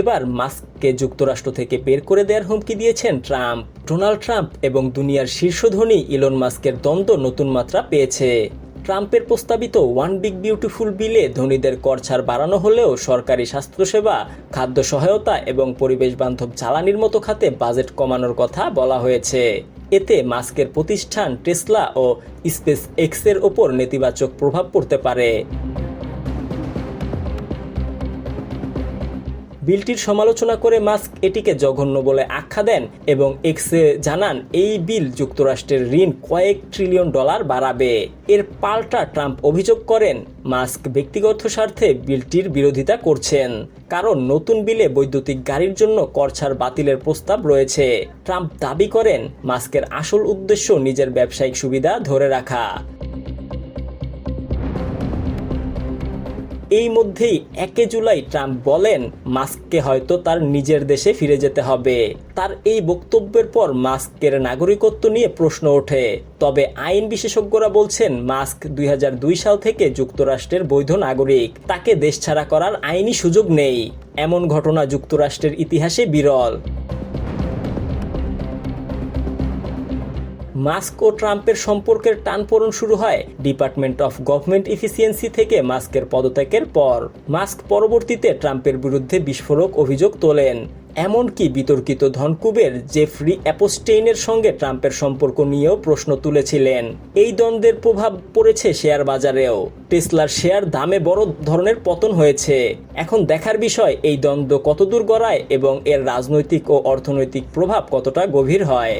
এবার মাস্ককে যুক্তরাষ্ট্র থেকে বের করে দেওয়ার হুমকি দিয়েছেন ট্রাম্প। ডোনাল্ড ট্রাম্প এবং দুনিয়ার শীর্ষ ধনী ইলন মাস্কের দ্বন্দ্ব নতুন মাত্রা পেয়েছে। ট্রাম্পের প্রস্তাবিত ওয়ান বিগ বিউটিফুল বিলে ধনীদের কর ছাড় বাড়ানো হলেও সরকারি স্বাস্থ্যসেবা, খাদ্য সহায়তা এবং পরিবেশ বান্ধব জ্বালানির মতো খাতে বাজেট কমানোর কথা বলা হয়েছে। এতে মাস্কের প্রতিষ্ঠান টেসলা ও স্পেস এক্সের ওপর নেতিবাচক প্রভাব পড়তে পারে। বিলটির সমালোচনা করে মাস্ক এটিকে জঘন্য বলে আখ্যা দেন এবং এক্সে জানান, এই বিল যুক্তরাষ্ট্রের ঋণ কয়েক ট্রিলিয়ন ডলার বাড়াবে। এর পাল্টা ট্রাম্প অভিযোগ করেন, মাস্ক ব্যক্তিগত স্বার্থে বিলটির বিরোধিতা করছেন, কারণ নতুন বিলে বৈদ্যুতিক গাড়ির জন্য করছাড় বাতিলের প্রস্তাব রয়েছে। ট্রাম্প দাবি করেন, মাস্কের আসল উদ্দেশ্য নিজের ব্যবসায়িক সুবিধা ধরে রাখা। এই মধ্যেই একে জুলাই ট্রাম্প বলেন, মাস্ককে হয়তো তার নিজের দেশে ফিরে যেতে হবে। তার এই বক্তব্যের পর মাস্কের নাগরিকত্ব নিয়ে প্রশ্ন ওঠে। তবে আইন বিশেষজ্ঞরা বলছেন, মাস্ক দুই হাজার দুই সাল থেকে যুক্তরাষ্ট্রের বৈধ নাগরিক। তাকে দেশ ছাড়া করার আইনি সুযোগ নেই। এমন ঘটনা যুক্তরাষ্ট্রের ইতিহাসে বিরল। মাস্ক ও ট্রাম্পের সম্পর্কের টানপোড়ন শুরু হয় ডিপার্টমেন্ট অফ গভর্নমেন্ট ইফিসিয়েন্সি থেকে মাস্কের পদত্যাগের পর। মাস্ক পরবর্তীতে ট্রাম্পের বিরুদ্ধে বিস্ফোরক অভিযোগ তোলেন। এমনকি বিতর্কিত ধনকুবের জেফরি অ্যাপোস্টেইনের সঙ্গে ট্রাম্পের সম্পর্ক নিয়েও প্রশ্ন তুলেছিলেন। এই দ্বন্দ্বের প্রভাব পড়েছে শেয়ার বাজারেও। টেসলার শেয়ার দামে বড় ধরনের পতন হয়েছে। এখন দেখার বিষয়, এই দ্বন্দ্ব কতদূর গড়ায় এবং এর রাজনৈতিক ও অর্থনৈতিক প্রভাব কতটা গভীর হয়।